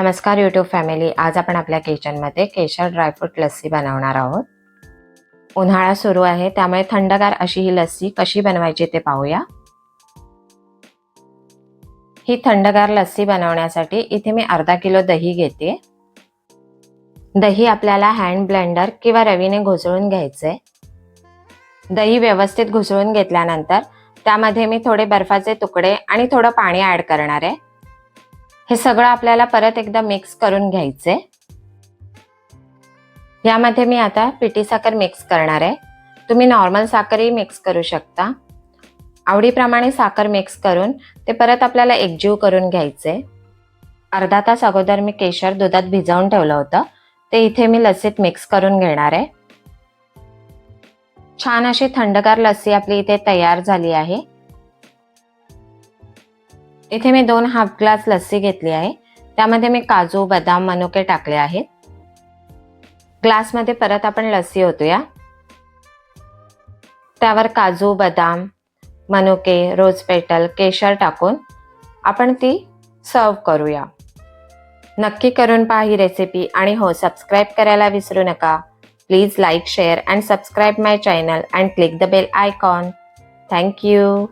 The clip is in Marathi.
नमस्कार यूट्यूब फॅमिली आज आपण आपल्या किचनमध्ये केशर ड्रायफ्रूट लस्सी बनवणार आहोत. उन्हाळा सुरू आहे त्यामुळे थंडगार अशी ही लस्सी कशी बनवायची ते पाहूया. ही थंडगार लस्सी बनवण्यासाठी इथे मी अर्धा किलो दही घेते. दही आपल्याला हँड ब्लेंडर किंवा रवीने घुसळून घ्यायचे दही व्यवस्थित घुसळून घेतल्यानंतर त्यामध्ये मी थोडे बर्फाचे तुकडे आणि थोडं पाणी ॲड करणार आहे. हे सगळं आपल्याला परत एकदा मिक्स करून घ्यायचे यामध्ये मी आता पिठी साखर मिक्स करणार आहे. तुम्ही नॉर्मल साखरही मिक्स करू शकता. आवडीप्रमाणे साखर मिक्स करून ते परत आपल्याला एकजीव करून घ्यायचे अर्धा तास अगोदर मी केशर दुधात भिजवून ठेवलं होतं. ते इथे मी लस्सीत मिक्स करून घेणार आहे. छान अशी थंडगार लस्सी आपली इथे तयार झाली आहे. इथे मी दोन हाफ ग्लास लस्सी घेतली आहे. त्यामध्ये मी काजू बदाम मनुके टाकले आहेत. ग्लासमध्ये परत आपण लस्सी ओतूया. त्यावर काजू बदाम मनुके रोज पेटल केशर टाकून आपण ती सर्व करूया. नक्की करून पहा ही रेसिपी आणि हो सबस्क्राईब करायला विसरू नका. Please like share and subscribe my channel and click the bell icon thank you